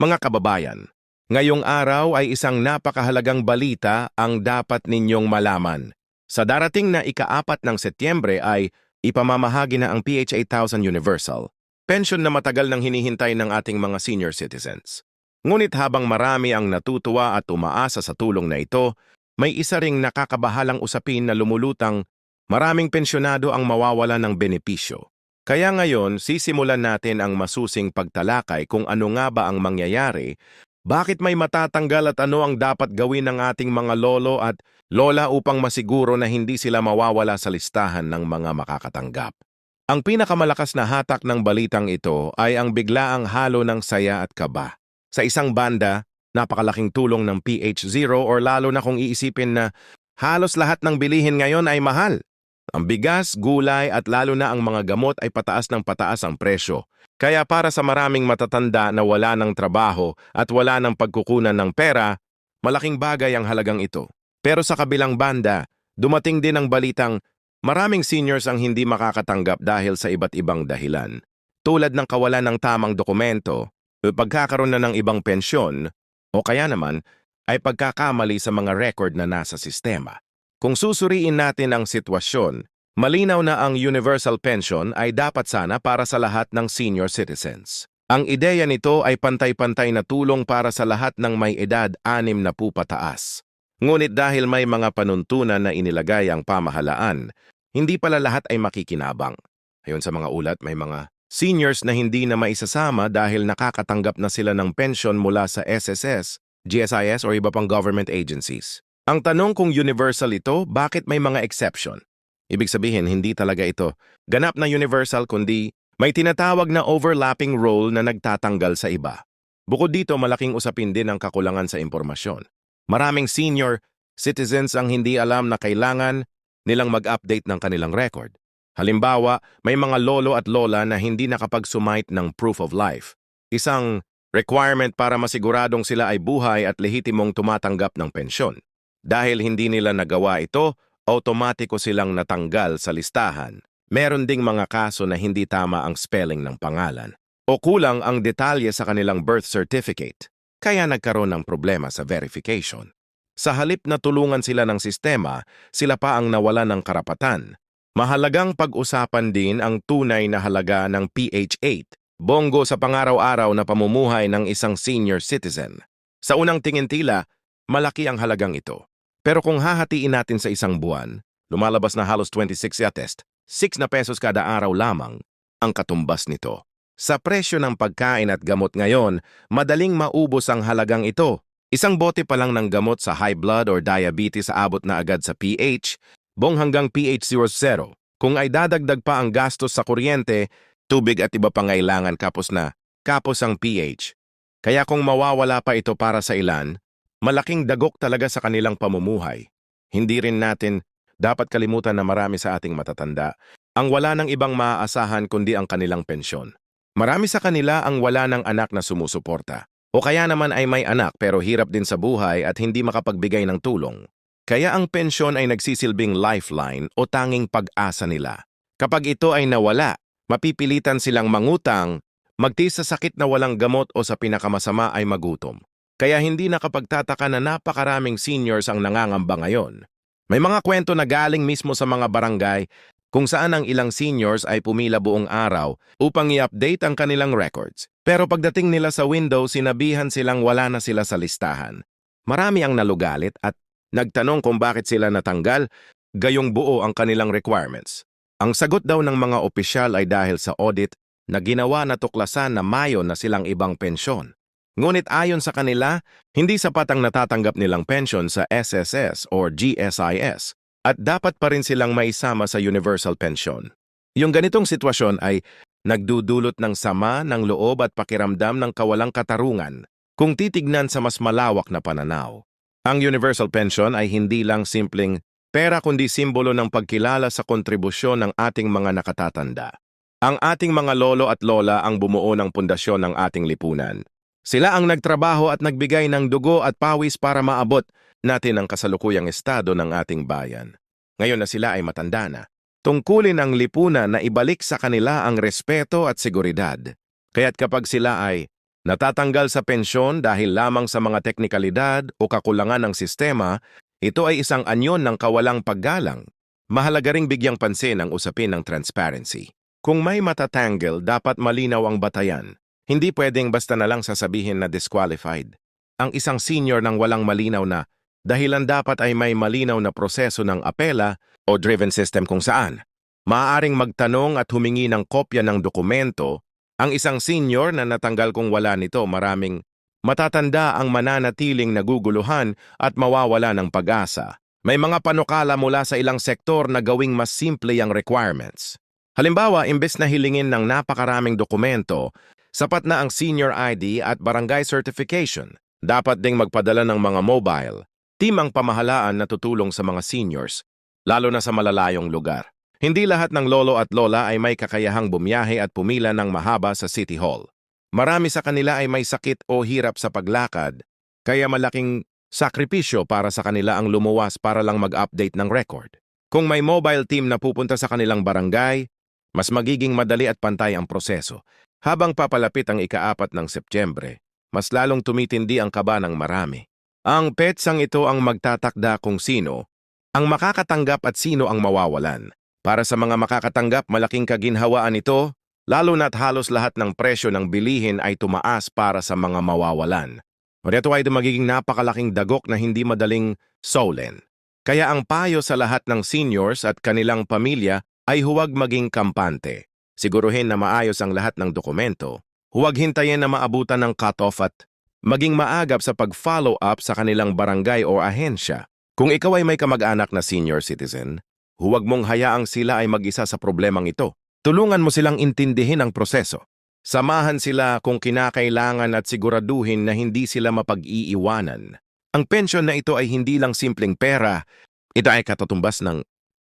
Mga kababayan, ngayong araw ay isang napakahalagang balita ang dapat ninyong malaman. Sa darating na ikaapat ng Setyembre ay ipamamahagi na ang PH 8000 Universal, pensyon na matagal nang hinihintay ng ating mga senior citizens. Ngunit habang marami ang natutuwa at umaasa sa tulong na ito, may isa ring nakakabahalang usapin na lumulutang maraming pensyonado ang mawawala ng benepisyo. Kaya ngayon, sisimulan natin ang masusing pagtalakay kung ano nga ba ang mangyayari, bakit may matatanggal at ano ang dapat gawin ng ating mga lolo at lola upang masiguro na hindi sila mawawala sa listahan ng mga makakatanggap. Ang pinakamalakas na hatak ng balitang ito ay ang biglaang halo ng saya at kaba. Sa isang banda, napakalaking tulong ng PH0 or lalo na kung iisipin na halos lahat ng bilihin ngayon ay mahal. Ang bigas, gulay at lalo na ang mga gamot ay pataas ng pataas ang presyo. Kaya para sa maraming matatanda na wala ng trabaho at wala ng pagkukunan ng pera, malaking bagay ang halagang ito. Pero sa kabilang banda, dumating din ang balitang maraming seniors ang hindi makakatanggap dahil sa iba't ibang dahilan. Tulad ng kawalan ng tamang dokumento, pagkakaroon na ng ibang pensyon, o kaya naman ay pagkakamali sa mga record na nasa sistema. Kung susuriin natin ang sitwasyon, malinaw na ang universal pension ay dapat sana para sa lahat ng senior citizens. Ang ideya nito ay pantay-pantay na tulong para sa lahat ng may edad anim na pupataas. Ngunit dahil may mga panuntunan na inilagay ang pamahalaan, hindi pala lahat ay makikinabang. Ayon sa mga ulat, may mga seniors na hindi na maisasama dahil nakakatanggap na sila ng pension mula sa SSS, GSIS o iba pang government agencies. Ang tanong kung universal ito, bakit may mga exception? Ibig sabihin, hindi talaga ito ganap na universal kundi may tinatawag na overlapping role na nagtatanggal sa iba. Bukod dito, malaking usapin din ang kakulangan sa impormasyon. Maraming senior citizens ang hindi alam na kailangan nilang mag-update ng kanilang record. Halimbawa, may mga lolo at lola na hindi nakapag-sumite ng proof of life. Isang requirement para masiguradong sila ay buhay at lehitimong tumatanggap ng pensyon. Dahil hindi nila nagawa ito, automatiko silang natanggal sa listahan. Meron ding mga kaso na hindi tama ang spelling ng pangalan o kulang ang detalye sa kanilang birth certificate, kaya nagkaroon ng problema sa verification. Sa halip na tulungan sila ng sistema, sila pa ang nawala ng karapatan. Mahalagang pag-usapan din ang tunay na halaga ng PH8, bongo sa pangaraw-araw na pamumuhay ng isang senior citizen. Sa unang tingin tila, malaki ang halagang ito. Pero kung hahatiin natin sa isang buwan, lumalabas na halos 26 yatest, 6 na pesos kada araw lamang ang katumbas nito. Sa presyo ng pagkain at gamot ngayon, madaling maubos ang halagang ito. Isang bote pa lang ng gamot sa high blood or diabetes abot na agad sa pH, bong hanggang pH 00. Kung ay dadagdag pa ang gastos sa kuryente, tubig at iba pangailangan kapos na, kapos ang pH. Kaya kung mawawala pa ito para sa ilan, Malaking dagok talaga sa kanilang pamumuhay. Hindi rin natin dapat kalimutan na marami sa ating matatanda ang wala ng ibang maaasahan kundi ang kanilang pensyon. Marami sa kanila ang wala ng anak na sumusuporta. O kaya naman ay may anak pero hirap din sa buhay at hindi makapagbigay ng tulong. Kaya ang pensyon ay nagsisilbing lifeline o tanging pag-asa nila. Kapag ito ay nawala, mapipilitan silang mangutang, magtiis sa sakit na walang gamot o sa pinakamasama ay magutom. Kaya hindi nakapagtataka na napakaraming seniors ang nangangamba ngayon. May mga kwento na galing mismo sa mga barangay kung saan ang ilang seniors ay pumila buong araw upang i-update ang kanilang records. Pero pagdating nila sa window, sinabihan silang wala na sila sa listahan. Marami ang nalugalit at nagtanong kung bakit sila natanggal, gayong buo ang kanilang requirements. Ang sagot daw ng mga opisyal ay dahil sa audit na ginawa na tuklasan na mayo na silang ibang pensyon. Ngunit ayon sa kanila, hindi sapat ang natatanggap nilang pension sa SSS or GSIS at dapat pa rin silang maisama sa universal pension. Yung ganitong sitwasyon ay nagdudulot ng sama ng loob at pakiramdam ng kawalang katarungan kung titignan sa mas malawak na pananaw. Ang universal pension ay hindi lang simpleng pera kundi simbolo ng pagkilala sa kontribusyon ng ating mga nakatatanda. Ang ating mga lolo at lola ang bumuo ng pundasyon ng ating lipunan. Sila ang nagtrabaho at nagbigay ng dugo at pawis para maabot natin ang kasalukuyang estado ng ating bayan. Ngayon na sila ay matanda na. Tungkulin ang lipunan na ibalik sa kanila ang respeto at seguridad. Kaya't kapag sila ay natatanggal sa pensyon dahil lamang sa mga teknikalidad o kakulangan ng sistema, ito ay isang anyon ng kawalang paggalang. Mahalaga ring bigyang pansin ang usapin ng transparency. Kung may matatangle, dapat malinaw ang batayan. Hindi pwedeng basta na lang sasabihin na disqualified. Ang isang senior ng walang malinaw na dahilan dapat ay may malinaw na proseso ng apela o driven system kung saan. Maaaring magtanong at humingi ng kopya ng dokumento ang isang senior na natanggal kung wala nito maraming matatanda ang mananatiling naguguluhan at mawawala ng pag-asa. May mga panukala mula sa ilang sektor na gawing mas simple ang requirements. Halimbawa, imbes na hilingin ng napakaraming dokumento, sapat na ang senior ID at barangay certification. Dapat ding magpadala ng mga mobile. Team ang pamahalaan na tutulong sa mga seniors, lalo na sa malalayong lugar. Hindi lahat ng lolo at lola ay may kakayahang bumiyahe at pumila ng mahaba sa City Hall. Marami sa kanila ay may sakit o hirap sa paglakad, kaya malaking sakripisyo para sa kanila ang lumuwas para lang mag-update ng record. Kung may mobile team na pupunta sa kanilang barangay, mas magiging madali at pantay ang proseso. Habang papalapit ang ikaapat ng Setyembre, mas lalong tumitindi ang kaba ng marami. Ang petsang ito ang magtatakda kung sino ang makakatanggap at sino ang mawawalan. Para sa mga makakatanggap, malaking kaginhawaan ito, lalo na't halos lahat ng presyo ng bilihin ay tumaas para sa mga mawawalan. Ito ay magiging napakalaking dagok na hindi madaling solen. Kaya ang payo sa lahat ng seniors at kanilang pamilya ay huwag maging kampante. Siguruhin na maayos ang lahat ng dokumento. Huwag hintayin na maabutan ng cut-off at maging maagap sa pag-follow up sa kanilang barangay o ahensya. Kung ikaw ay may kamag-anak na senior citizen, Huwag mong hayaang sila ay mag-isa sa problemang ito. Tulungan mo silang intindihin ang proseso. Samahan sila kung kinakailangan at siguraduhin na hindi sila mapag-iiwanan. Ang pensyon na ito ay hindi lang simpleng pera, ito ay katutumbas ng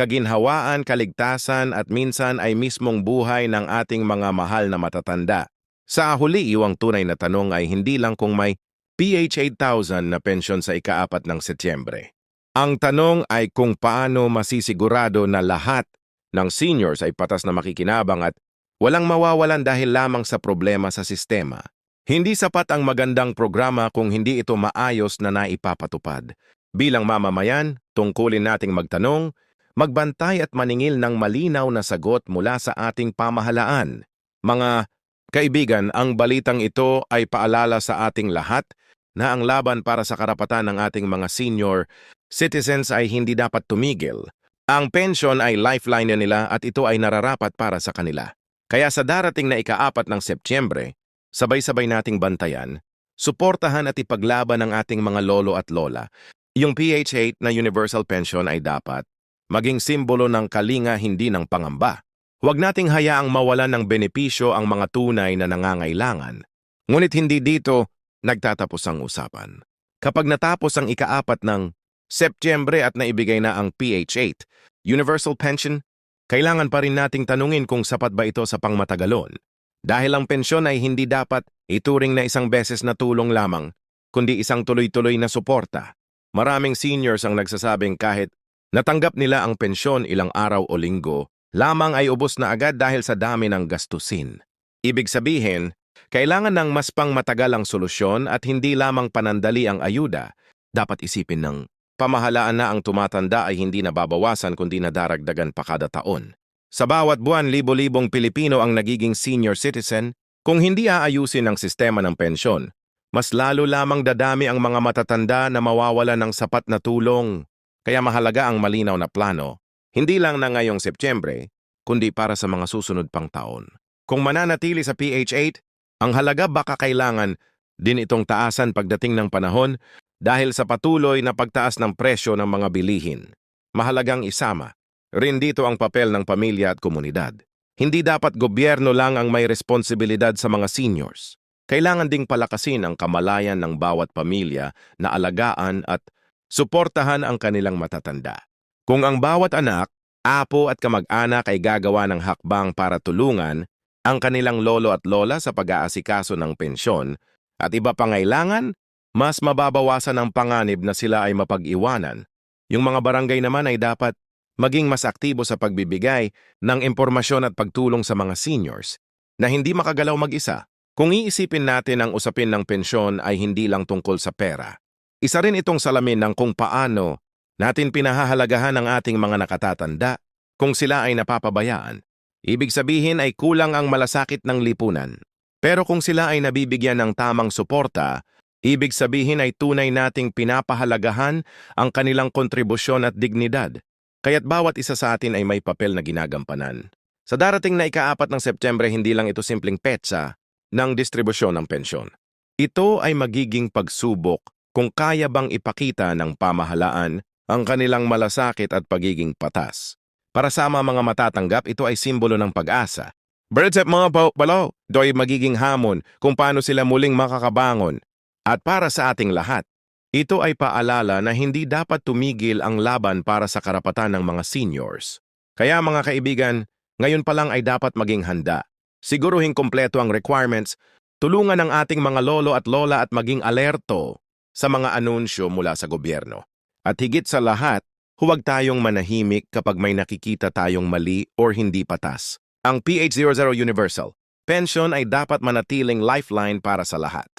kaginhawaan, kaligtasan at minsan ay mismong buhay ng ating mga mahal na matatanda. Sa huli, iwang tunay na tanong ay hindi lang kung may PH 8,000 na pensyon sa ikaapat ng Setyembre. Ang tanong ay kung paano masisigurado na lahat ng seniors ay patas na makikinabang at walang mawawalan dahil lamang sa problema sa sistema. Hindi sapat ang magandang programa kung hindi ito maayos na naipapatupad. Bilang mamamayan, tungkulin nating magtanong, magbantay at maningil ng malinaw na sagot mula sa ating pamahalaan. Mga kaibigan, ang balitang ito ay paalala sa ating lahat na ang laban para sa karapatan ng ating mga senior citizens ay hindi dapat tumigil. Ang pension ay lifeline nila at ito ay nararapat para sa kanila. Kaya sa darating na ikaapat ng Setyembre, sabay-sabay nating bantayan, suportahan at ipaglaban ng ating mga lolo at lola. Yung PH8 na universal pension ay dapat maging simbolo ng kalinga hindi ng pangamba. Huwag nating hayaang mawalan ng benepisyo ang mga tunay na nangangailangan. Ngunit hindi dito nagtatapos ang usapan. Kapag natapos ang ikaapat ng Setyembre at naibigay na ang PH8, Universal Pension, kailangan pa rin nating tanungin kung sapat ba ito sa pangmatagalon. Dahil ang pensyon ay hindi dapat ituring na isang beses na tulong lamang, kundi isang tuloy-tuloy na suporta. Maraming seniors ang nagsasabing kahit natanggap nila ang pensyon ilang araw o linggo, lamang ay ubos na agad dahil sa dami ng gastusin. Ibig sabihin, kailangan ng mas pang matagal ang solusyon at hindi lamang panandali ang ayuda, dapat isipin ng Pamahalaan na ang tumatanda ay hindi nababawasan kundi nadaragdagan pa kada taon. Sa bawat buwan, libo-libong Pilipino ang nagiging senior citizen. Kung hindi aayusin ang sistema ng pensyon, mas lalo lamang dadami ang mga matatanda na mawawala ng sapat na tulong. Kaya mahalaga ang malinaw na plano, hindi lang na ngayong Setyembre, kundi para sa mga susunod pang taon. Kung mananatili sa PH8, ang halaga baka kailangan din itong taasan pagdating ng panahon dahil sa patuloy na pagtaas ng presyo ng mga bilihin. Mahalagang isama rin dito ang papel ng pamilya at komunidad. Hindi dapat gobyerno lang ang may responsibilidad sa mga seniors. Kailangan ding palakasin ang kamalayan ng bawat pamilya na alagaan at suportahan ang kanilang matatanda. Kung ang bawat anak, apo at kamag-anak ay gagawa ng hakbang para tulungan ang kanilang lolo at lola sa pag-aasikaso ng pensyon at iba pangailangan, mas mababawasan ang panganib na sila ay mapag-iwanan. Yung mga barangay naman ay dapat maging mas aktibo sa pagbibigay ng impormasyon at pagtulong sa mga seniors na hindi makagalaw mag-isa. Kung iisipin natin ang usapin ng pensyon ay hindi lang tungkol sa pera. Isa rin itong salamin ng kung paano natin pinahahalagahan ang ating mga nakatatanda kung sila ay napapabayaan. Ibig sabihin ay kulang ang malasakit ng lipunan. Pero kung sila ay nabibigyan ng tamang suporta, ibig sabihin ay tunay nating pinapahalagahan ang kanilang kontribusyon at dignidad. Kaya't bawat isa sa atin ay may papel na ginagampanan. Sa darating na ikaapat ng Setyembre, hindi lang ito simpleng petsa ng distribusyon ng pensyon. Ito ay magiging pagsubok kung kaya bang ipakita ng pamahalaan ang kanilang malasakit at pagiging patas. Para sa mga matatanggap, ito ay simbolo ng pag-asa. Birds at mga ito ay magiging hamon kung paano sila muling makakabangon. At para sa ating lahat, ito ay paalala na hindi dapat tumigil ang laban para sa karapatan ng mga seniors. Kaya mga kaibigan, ngayon pa lang ay dapat maging handa. Siguruhin kompleto ang requirements, tulungan ang ating mga lolo at lola at maging alerto sa mga anunsyo mula sa gobyerno. At higit sa lahat, huwag tayong manahimik kapag may nakikita tayong mali or hindi patas. Ang PH00 Universal pension ay dapat manatiling lifeline para sa lahat.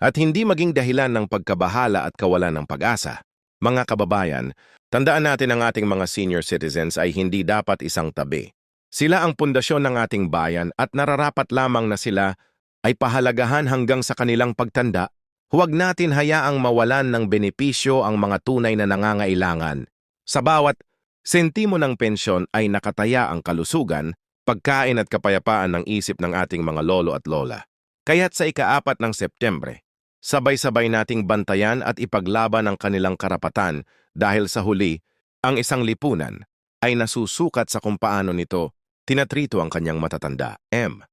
At hindi maging dahilan ng pagkabahala at kawalan ng pag-asa. Mga kababayan, tandaan natin ang ating mga senior citizens ay hindi dapat isang tabi. Sila ang pundasyon ng ating bayan at nararapat lamang na sila ay pahalagahan hanggang sa kanilang pagtanda. Huwag natin hayaang mawalan ng benepisyo ang mga tunay na nangangailangan. Sa bawat sentimo ng pensyon ay nakataya ang kalusugan, pagkain at kapayapaan ng isip ng ating mga lolo at lola. Kaya't sa ikaapat ng Septembre, sabay-sabay nating bantayan at ipaglaban ang kanilang karapatan dahil sa huli, ang isang lipunan ay nasusukat sa kung paano nito tinatrito ang kanyang matatanda. M.